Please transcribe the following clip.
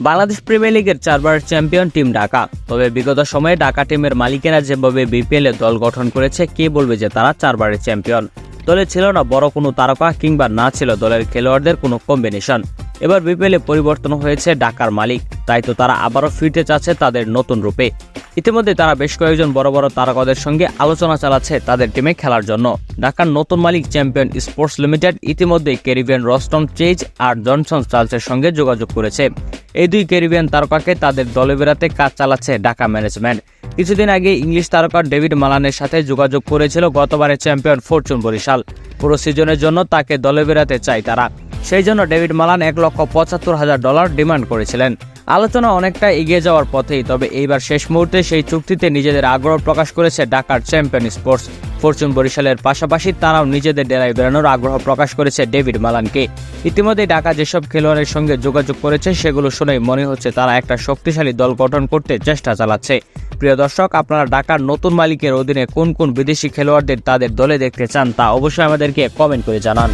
Bangladesh premier লিগের চারবার champion team Dhaka. তবে বিগত সময়ে ঢাকা টিমের মালিকেরা যেভাবে বিপিএলে দল গঠন করেছে, কে বলবে যে তারা চারবারের চ্যাম্পিয়ন দলে ছিল না বড় কোনো তারকা কিংবা না ছিল দলের খেলোয়াড়দের কোনো কম্বিনেশন এবার বিপিএলে পরিবর্তন হয়েছে ঢাকার মালিক, তাই তো তারা আবারও ফিরতে চাচ্ছে তাদের নতুন রূপে। ইতিমধ্যে তারা বেশ কয়েকজন বড় বড় তারকাদের সঙ্গে আলোচনা চালাচ্ছে তাদের টিমে খেলার জন্য। ঢাকার নতুন মালিক চ্যাম্পিয়ন স্পোর্টস লিমিটেড ইতিমধ্যে ক্যারিবিয়ান রস্টম চেজ আর জনসন চার্লসের সঙ্গে যোগাযোগ করেছে। এই দুই ক্যারিবিয়ান তারকাকে তাদের দলে বেড়াতে কাজ চালাচ্ছে ঢাকা ম্যানেজমেন্ট। কিছুদিন আগে ইংলিশ তারকা ডেভিড মালানের সাথে যোগাযোগ করেছিল গতবারের চ্যাম্পিয়ন ফরচুন বরিশাল। পুরো সিজনের জন্য তাকে দলে বেড়াতে চায় তারা। সেই জন্য ডেভিড মালান এক লক্ষ পঁচাত্তর হাজার ডলার ডিমান্ড করেছিলেন। আলোচনা অনেকটা এগিয়ে যাওয়ার পথেই, তবে এইবার শেষ মুহূর্তে সেই চুক্তিতে নিজেদের আগ্রহ প্রকাশ করেছে ঢাকার চ্যাম্পিয়ন স্পোর্টস। ফরচুন বরিশালের পাশাপাশি তারাও নিজেদের ডেরায় বেড়ানোর আগ্রহ প্রকাশ করেছে ডেভিড মালানকে। ইতিমধ্যে ঢাকা যেসব খেলোয়াড়ের সঙ্গে যোগাযোগ করেছে, সেগুলো শুনেই মনে হচ্ছে তারা একটা শক্তিশালী দল গঠন করতে চেষ্টা চালাচ্ছে। প্রিয় দর্শক, আপনারা ঢাকার নতুন মালিকের অধীনে কোন কোন বিদেশি খেলোয়াড়দের তাদের দলে দেখতে চান তা অবশ্যই আমাদেরকে কমেন্ট করে জানান।